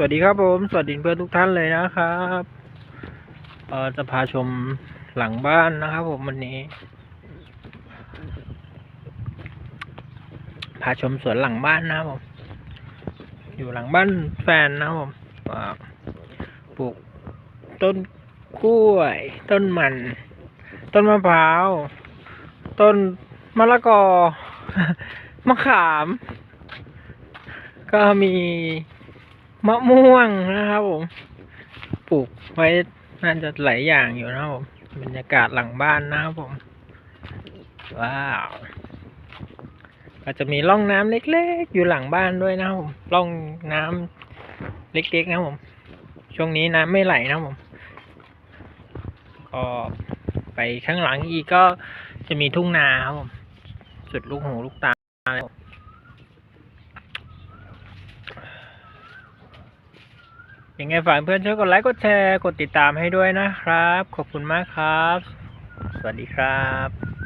สวัสดีครับผม สวัสดีเพื่อนทุกท่านเลยนะครับเอ่อจะพาชมหลังบ้านนะครับผมวันนี้ พาชมสวนหลังบ้านนะครับผม อยู่หลังบ้านแฟนนะครับผมปลูกต้นกล้วย ต้นมัน ต้นมะพร้าว ต้นมะละกอ มะขาม ก็มี มะม่วงนะครับผม ปลูกไว้น่าจะหลายอย่างอยู่นะครับผมบรรยากาศหลังบ้านนะครับผม ว้าวก็จะมีร่องน้ำเล็กๆ อยู่หลังบ้านด้วยนะครับผมร่องน้ำเล็กๆนะครับผม ช่วงนี้น้ำไม่ไหลนะครับผมก็ไปข้างหลังอีกก็จะมีทุ่งนาครับผม สุดลูกหูลูกตาเลยครับ ยังไงฝากเพื่อนช่วยกดไลค์กดแชร์กดติดตามให้ด้วยนะครับ ขอบคุณมากครับ สวัสดีครับ